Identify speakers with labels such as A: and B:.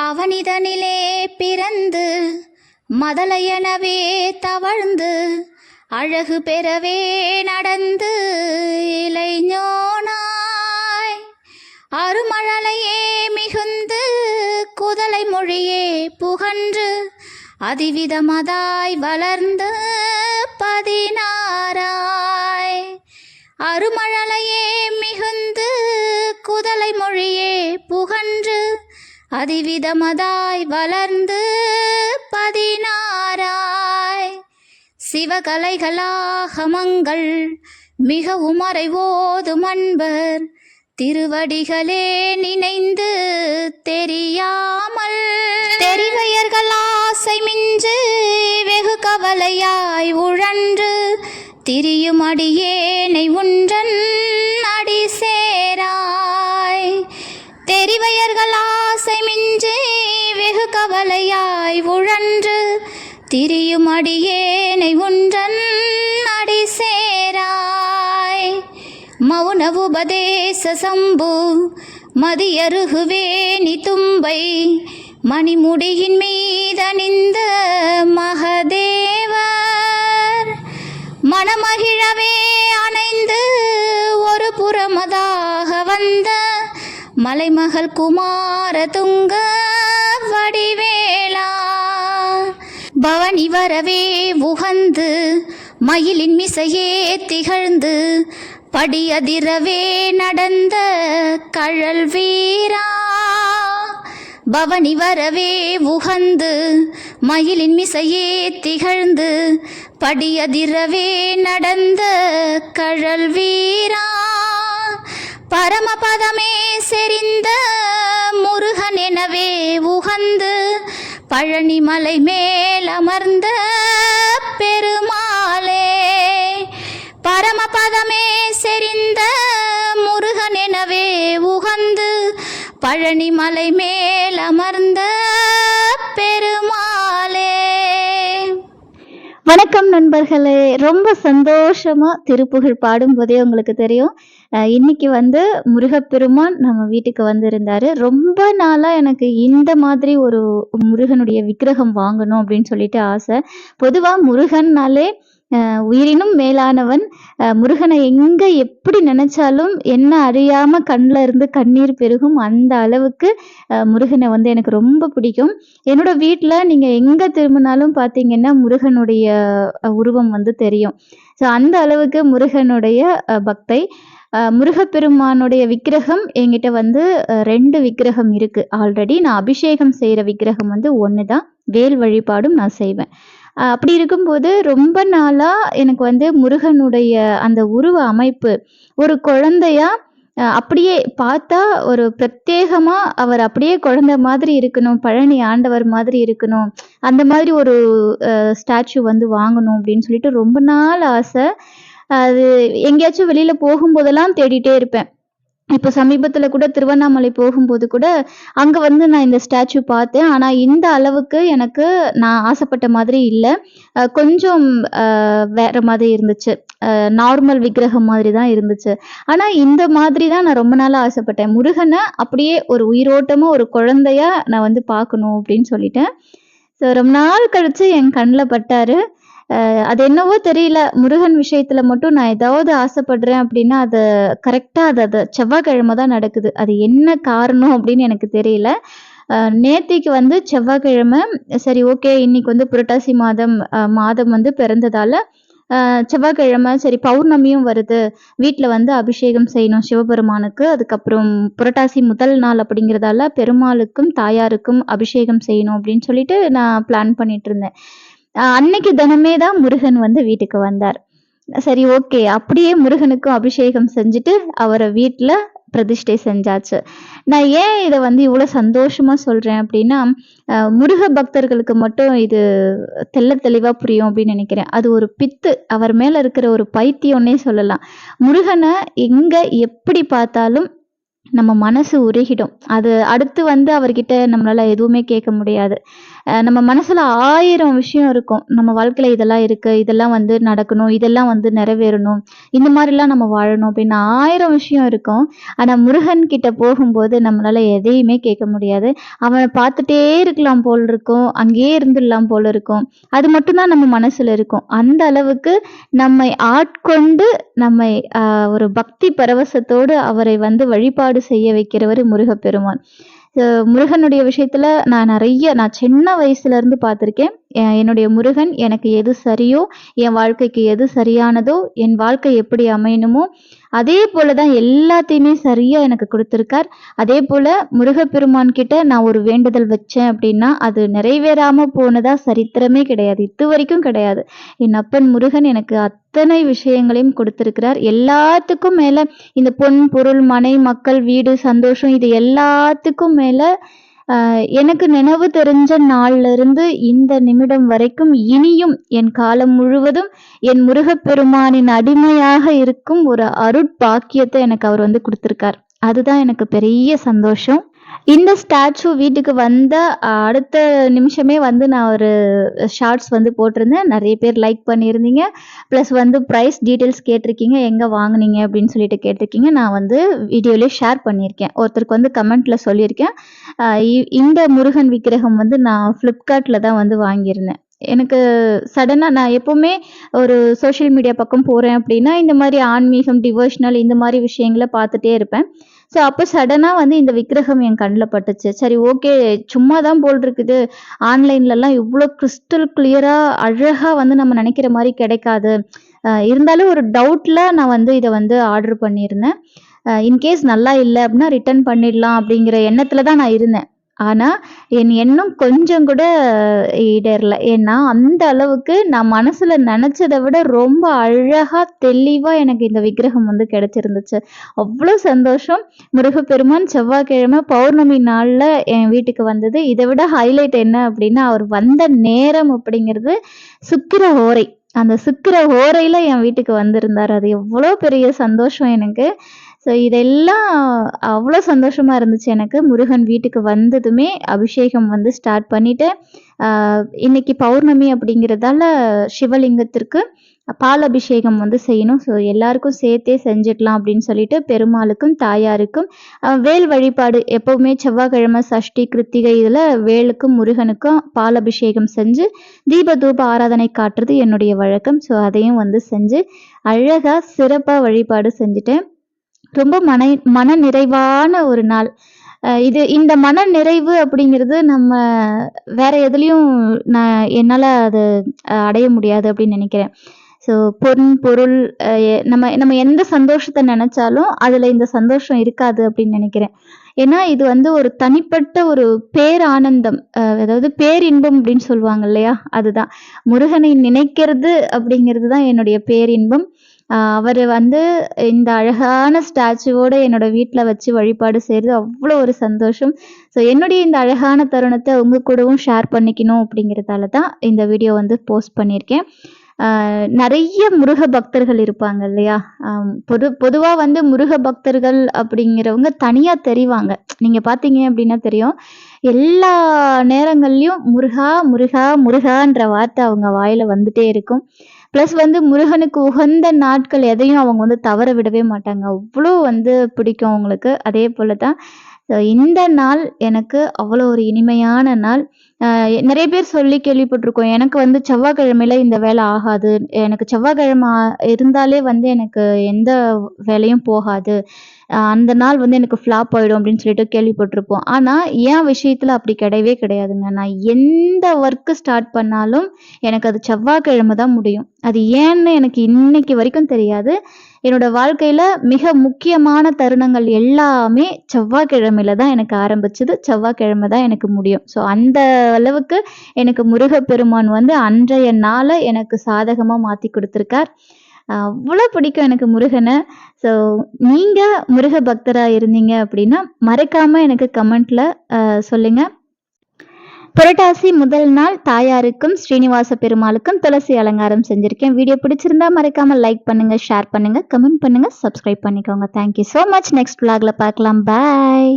A: அவனிதனிலே பிறந்து மதலையனவே தவழ்ந்து அழகு பெறவே நடந்து இளைஞனாய். அருமழலையே மிகுந்து குதலை மொழியே புகன்று அதிவிதமதாய் வளர்ந்து பதினாராய் அருமழலையே மிகுந்து குதலை மொழியே புகன்று அதிவிதமதாய் வளர்ந்து பதினாராய் சிவகலைகளாகமங்கள் மிகவுமறை ஓதும் அன்பர். திருவடிகளே நினைந்து தெரியாமல் தெரிவையர்கள் ஆசை மிஞ்சு வெகு கவலையாய் உழன்று திரியும் அடியேனை உன்றன் அடி சேராய் தெரிவையர்களா ஆசை மிஞ்சி வெகு கவலையாய் உழன்று திரியும் அடியேனை உன்றன் அடி சேராய். மௌன உபதேச சம்பு மதியருகுவேணி தும்பை மணிமுடியின் மீதணிந்த மகதேவர். மனமகிழவே அணைந்து ஒரு புறமதாக மலைமகள் குமார துங்க வடிவேலா பவனி வரவே உகந்து மயிலின் மிசையே திகழ்ந்து படியதிரவே நடந்த கழல் வீரா. பவனி வரவே உகந்து மயிலின் மிசையே திகழ்ந்து படியதிரவே நடந்த கழல் வீரா. பரமபதமே செறிந்த முருகன் எனவே உகந்து பழனிமலை மேல் அமர்ந்த பெருமாளே. பரமபதமே செறிந்த முருகன் எனவே உகந்து பழனிமலை மேல் அமர்ந்த
B: வணக்கம் நண்பர்களே. ரொம்ப சந்தோஷமா திருப்புகழ் பாடும்போதே உங்களுக்கு தெரியும். இன்னைக்கு வந்து முருகப்பெருமான் நம்ம வீட்டுக்கு வந்திருந்தாரு. ரொம்ப நாளா எனக்கு இந்த மாதிரி ஒரு முருகனுடைய விக்கிரகம் வாங்கணும் அப்படின்னு சொல்லிட்டு ஆசை. பொதுவா முருகன்னாலே உயிரினும் மேலானவன் முருகனை எங்க எப்படி நினைச்சாலும் என்ன அறியாம கண்ணில் இருந்து கண்ணீர் பெருகும் அந்த அளவுக்கு முருகனை வந்து எனக்கு ரொம்ப பிடிக்கும். என்னோட வீட்டில் நீங்கள் எங்கே திரும்பினாலும் பார்த்தீங்கன்னா முருகனுடைய உருவம் வந்து தெரியும். ஸோ அந்த அளவுக்கு முருகனுடைய பக்தை. முருகப்பெருமானுடைய விக்கிரகம் என்கிட்ட வந்து ரெண்டு விக்கிரகம் இருக்கு. ஆல்ரெடி நான் அபிஷேகம் செய்கிற விக்கிரகம் வந்து ஒன்று தான் வேல் வழிபாடும் நான் செய்வேன். அப்படி இருக்கும்போது ரொம்ப நாளாக எனக்கு வந்து முருகனுடைய அந்த உருவ அமைப்பு ஒரு குழந்தையா அப்படியே பார்த்தா ஒரு பிரத்யேகமாக அவர் அப்படியே குழந்தை மாதிரி இருக்கணும் பழனி ஆண்டவர் மாதிரி இருக்கணும் அந்த மாதிரி ஒரு ஸ்டாச்சு வந்து வாங்கணும் அப்படின்னு சொல்லிட்டு ரொம்ப நாள் ஆசை. அது எங்கேயாச்சும் வெளியில போகும்போதெல்லாம் தேடிட்டே இருப்பேன். இப்போ சமீபத்துல கூட திருவண்ணாமலை போகும்போது கூட அங்க வந்து நான் இந்த ஸ்டாச்சு பார்த்தேன். ஆனா இந்த அளவுக்கு எனக்கு நான் ஆசைப்பட்ட மாதிரி இல்லை. கொஞ்சம் வேற மாதிரி இருந்துச்சு. நார்மல் விக்கிரகம் மாதிரி தான் இருந்துச்சு. ஆனா இந்த மாதிரி தான் நான் ரொம்ப நாளா ஆசைப்பட்டேன். முருகனை அப்படியே ஒரு உயிரோட்டமா ஒரு குழந்தையா நான் வந்து பார்க்கணும் அப்படின்னு சொல்லிட்டேன். ஸோ ரொம்ப நாள் கழிச்சு என் கண்ணில் பட்டாரு. அது என்னவோ தெரியல. முருகன் விஷயத்துல மட்டும் நான் ஏதாவது ஆசைப்படுறேன் அப்படின்னா அது கரெக்டா அது அது செவ்வாய்க்கிழமை தான் நடக்குது. அது என்ன காரணம் அப்படின்னு எனக்கு தெரியல. நேத்திக்கு வந்து செவ்வாய்க்கிழமை சரி ஓகே இன்னைக்கு வந்து புரட்டாசி மாதம் மாதம் வந்து பிறந்ததால செவ்வாய்க்கிழமை சரி பௌர்ணமியும் வருது. வீட்டில் வந்து அபிஷேகம் செய்யணும் சிவபெருமானுக்கு. அதுக்கப்புறம் புரட்டாசி முதல் நாள் அப்படிங்கிறதால பெருமாளுக்கும் தாயாருக்கும் அபிஷேகம் செய்யணும் அப்படின்னு சொல்லிட்டு நான் பிளான் பண்ணிட்டு இருந்தேன். அன்னைக்கு தினமே தான் முருகன் வந்து வீட்டுக்கு வந்தார். சரி ஓகே. அப்படியே முருகனுக்கும் அபிஷேகம் செஞ்சுட்டு அவரை வீட்டில் பிரதிஷ்டை செஞ்சாச்சு. நான் ஏன் இதை வந்து இவ்வளோ சந்தோஷமா சொல்றேன் அப்படின்னா அஹ் முருக பக்தர்களுக்கு மட்டும் இது தெள்ள தெளிவா புரியும் அப்படின்னு நினைக்கிறேன். அது ஒரு பித்து அவர் மேல இருக்கிற ஒரு பைத்தியம்னே சொல்லலாம். முருகனை எங்க எப்படி பார்த்தாலும் நம்ம மனசு உருகிடும். அது அடுத்து வந்து அவர்கிட்ட நம்மளால எதுவுமே கேட்க முடியாது. நம்ம மனசுல ஆயிரம் விஷயம் இருக்கும். நம்ம வாழ்க்கையில இதெல்லாம் இருக்கு இதெல்லாம் வந்து நடக்கணும் இதெல்லாம் வந்து நிறைவேறணும் இந்த மாதிரிலாம் நம்ம வாழணும் அப்படின்னு ஆயிரம் விஷயம் இருக்கும். ஆனா முருகன் கிட்ட போகும்போது நம்மளால எதையுமே கேட்க முடியாது. அவனை பார்த்துட்டே இருக்கலாம் போல் இருக்கும். அங்கேயே இருந்துடலாம் போல இருக்கும். அது மட்டும்தான் நம்ம மனசுல இருக்கும். அந்த அளவுக்கு நம்மை ஆட்கொண்டு நம்மை ஆஹ், ஒரு பக்தி பரவசத்தோடு அவரை வந்து வழிபாடு செய்ய வைக்கிறவர் முருகப்பெருமான். முருகனுடைய விஷயத்துல நான் நிறைய நான் சின்ன வயசுல இருந்து பார்த்துருக்கேன் என்னுடைய முருகன் எனக்கு எது சரியோ என் வாழ்க்கைக்கு எது சரியானதோ என் வாழ்க்கை எப்படி அமையணுமோ அதே போல தான் எல்லாத்தையுமே சரியா எனக்கு கொடுத்துருக்கார். அதே போல முருகப்பெருமான் கிட்ட நான் ஒரு வேண்டுதல் வச்சேன் அப்படின்னா அது நிறைவேறாம போனதா சரித்திரமே கிடையாது. இது வரைக்கும் கிடையாது. என் அப்பன் முருகன் எனக்கு அத்தனை விஷயங்களையும் கொடுத்திருக்கிறார். எல்லாத்துக்கும் மேல இந்த பொன் பொருள் மனை மக்கள் வீடு சந்தோஷம் இது எல்லாத்துக்கும் மேல எனக்கு நினைவு தெரிஞ்ச நாள்ல இருந்து இந்த நிமிடம் வரைக்கும் இனியும் என் காலம் முழுவதும் என் முருகப்பெருமானின் அடிமையாக இருக்கும் ஒரு அருட்பாக்கியத்தை எனக்கு அவர் வந்து கொடுத்திருக்கார். அதுதான் எனக்கு பெரிய சந்தோஷம். இந்த ஸ்டாச்சு வீட்டுக்கு வந்த அடுத்த நிமிஷமே வந்து நான் ஒரு ஷார்ட்ஸ் வந்து போட்டிருந்தேன். நிறைய பேர் லைக் பண்ணியிருந்தீங்க. ப்ளஸ் வந்து ப்ரைஸ் டீட்டெயில்ஸ் கேட்டிருக்கீங்க. எங்கே வாங்குனீங்க அப்படின்னு சொல்லிட்டு கேட்டிருக்கீங்க. நான் வந்து வீடியோலேயே ஷேர் பண்ணியிருக்கேன். ஒருத்தருக்கு வந்து கமெண்ட்டில் சொல்லியிருக்கேன். இ- இந்த முருகன் விக்கிரகம் வந்து நான் ஃப்ளிப்கார்ட்டில் தான் வந்து வாங்கியிருந்தேன். எனக்கு சடனாக நான் எப்போவுமே ஒரு சோஷியல் மீடியா பக்கம் போகிறேன் அப்படின்னா இந்த மாதிரி ஆன்மீகம் டிவோஷனல் இந்த மாதிரி விஷயங்களை பார்த்துட்டே இருப்பேன். ஸோ அப்போ சடனாக வந்து இந்த விக்கிரகம் என் கண்ணில் பட்டுச்சு. சரி ஓகே சும்மா தான் போல் இருக்குது ஆன்லைன்லலாம் இவ்வளோ கிறிஸ்டல் கிளியராக அழகாக வந்து நம்ம நினைக்கிற மாதிரி கிடைக்காது. இருந்தாலும் ஒரு டவுட்டில் நான் வந்து இதை வந்து ஆர்டர் பண்ணியிருந்தேன். இன்கேஸ் நல்லா இல்லை அப்படின்னா ரிட்டர்ன் பண்ணிடலாம் அப்படிங்கிற எண்ணத்தில் தான் நான் இருந்தேன். ஆனால் என் எண்ணம் கொஞ்சம் கூட இடரல ஏன்னா அந்த அளவுக்கு நான் மனசில் நினச்சதை விட ரொம்ப அழகாக தெளிவாக எனக்கு இந்த விக்கிரகம் வந்து கிடச்சிருந்துச்சு. அவ்வளோ சந்தோஷம். முருகப்பெருமான் செவ்வாய்க்கிழமை பௌர்ணமி நாளில் என் வீட்டுக்கு வந்தது. இதை விட ஹைலைட் என்ன அப்படின்னா அவர் வந்த நேரம் அப்படிங்கிறது சுக்கிர ஓரை அந்த சுக்கிர ஓரையில் என் வீட்டுக்கு வந்திருந்தார். அது எவ்வளோ பெரிய சந்தோஷம் எனக்கு. ஸோ இதெல்லாம் அவ்வளோ சந்தோஷமாக இருந்துச்சு எனக்கு. முருகன் வீட்டுக்கு வந்ததுமே அபிஷேகம் வந்து ஸ்டார்ட் பண்ணிவிட்டேன் இன்னைக்கு பௌர்ணமி அப்படிங்கிறதால சிவலிங்கத்திற்கு பால் அபிஷேகம் வந்து செய்யணும். ஸோ எல்லாருக்கும் சேர்த்தே செஞ்சிடலாம் அப்படின்னு சொல்லிட்டு பெருமாளுக்கும் தாயாருக்கும் வேல் வழிபாடு எப்போவுமே செவ்வாய்க்கிழமை சஷ்டி கிருத்திகை இதில் வேலுக்கும் முருகனுக்கும் பால் அபிஷேகம் செஞ்சு தீப தூப ஆராதனை காட்டுறது என்னுடைய வழக்கம். ஸோ அதையும் வந்து செஞ்சு அழகாக சிறப்பாக வழிபாடு செஞ்சுட்டேன். ரொம்ப மன மன நிறைவான ஒரு நாள். இது இந்த மன நிறைவு அப்படிங்கிறது நம்ம வேற எதுலேயும் நான் என்னால் அது அடைய முடியாது அப்படின்னு நினைக்கிறேன். ஸோ பொன் பொருள் நம்ம நம்ம எந்த சந்தோஷத்தை நினைச்சாலும் அதில் இந்த சந்தோஷம் இருக்காது அப்படின்னு நினைக்கிறேன். ஏன்னா இது வந்து ஒரு தனிப்பட்ட ஒரு பேரானந்தம் அதாவது பேரின்பம் அப்படின்னு சொல்லுவாங்க இல்லையா? அதுதான். முருகனை நினைக்கிறது அப்படிங்கிறது தான் என்னுடைய பேரின்பம். அவர் வந்து இந்த அழகான ஸ்டாச்சுவோடு என்னோட வீட்டில் வச்சு வழிபாடு செய்கிறது அவ்வளோ ஒரு சந்தோஷம். ஸோ என்னுடைய இந்த அழகான தருணத்தை உங்கள் கூடவும் ஷேர் பண்ணிக்கணும் அப்படிங்கிறதால தான் இந்த வீடியோ வந்து போஸ்ட் பண்ணியிருக்கேன். நிறைய முருக பக்தர்கள் இருப்பாங்க இல்லையா? பொது பொதுவாக வந்து முருக பக்தர்கள் அப்படிங்கிறவங்க தனியாக தெரிவாங்க. நீங்கள் பார்த்தீங்க அப்படின்னா தெரியும். எல்லா நேரங்கள்லையும் முருகா முருகா முருகான்ற வார்த்தை அவங்க வாயில் வந்துட்டே இருக்கும். ப்ளஸ் வந்து முருகனுக்கு உகந்த நாட்கள் எதையும் அவங்க வந்து தவற விடவே மாட்டாங்க. அவ்வளோ வந்து பிடிக்கும் அவங்களுக்கு. அதே போல தான் இந்த நாள் எனக்கு அவ்வளோ ஒரு இனிமையான நாள். நிறைய பேர் சொல்லி கேள்விப்பட்டிருக்கோம். எனக்கு வந்து செவ்வாய்க்கிழமையில இந்த வேலை ஆகாது. எனக்கு செவ்வாய்க்கிழமை இருந்தாலே வந்து எனக்கு எந்த வேலையும் போகாது. அந்த நாள் வந்து எனக்கு ஃப்ளாப் ஆயிடும் அப்படின்னு சொல்லிட்டு கேள்விப்பட்டிருப்போம். ஆனால் என் விஷயத்தில் அப்படி கிடையவே கிடையாதுங்க. நான் எந்த ஒர்க்கு ஸ்டார்ட் பண்ணாலும் எனக்கு அது செவ்வாய்க்கிழமை தான் முடியும். அது ஏன்னு எனக்கு இன்னைக்கு வரைக்கும் தெரியாது. என்னோட வாழ்க்கையில மிக முக்கியமான தருணங்கள் எல்லாமே செவ்வாய்க்கிழமையில தான் எனக்கு ஆரம்பிச்சது. செவ்வாய்க்கிழமை தான் எனக்கு முடியும். ஸோ அந்த அளவுக்கு எனக்கு முருகப்பெருமான் வந்து அன்றைய நாளை எனக்கு சாதகமாக மாற்றி கொடுத்துருக்கார். அவ்வளோ பிடிக்கும் எனக்கு முருகனை. ஸோ நீங்கள் முருக பக்தராக இருந்தீங்க அப்படின்னா மறக்காமல் எனக்கு கமெண்ட்டில் சொல்லுங்கள் புரட்டாசி முதல் நாள் தாயாருக்கும் ஸ்ரீனிவாச பெருமாளுக்கும் துளசி அலங்காரம் செஞ்சுருக்கேன். வீடியோ பிடிச்சிருந்தா மறக்காமல் லைக் பண்ணுங்கள் ஷேர் பண்ணுங்கள் கமெண்ட் பண்ணுங்கள் சப்ஸ்கிரைப் பண்ணிக்கோங்க. Thank you so much next விளாகில் பார்க்கலாம். பாய்